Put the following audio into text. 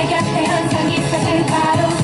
내 곁에 항상 있어줄 바로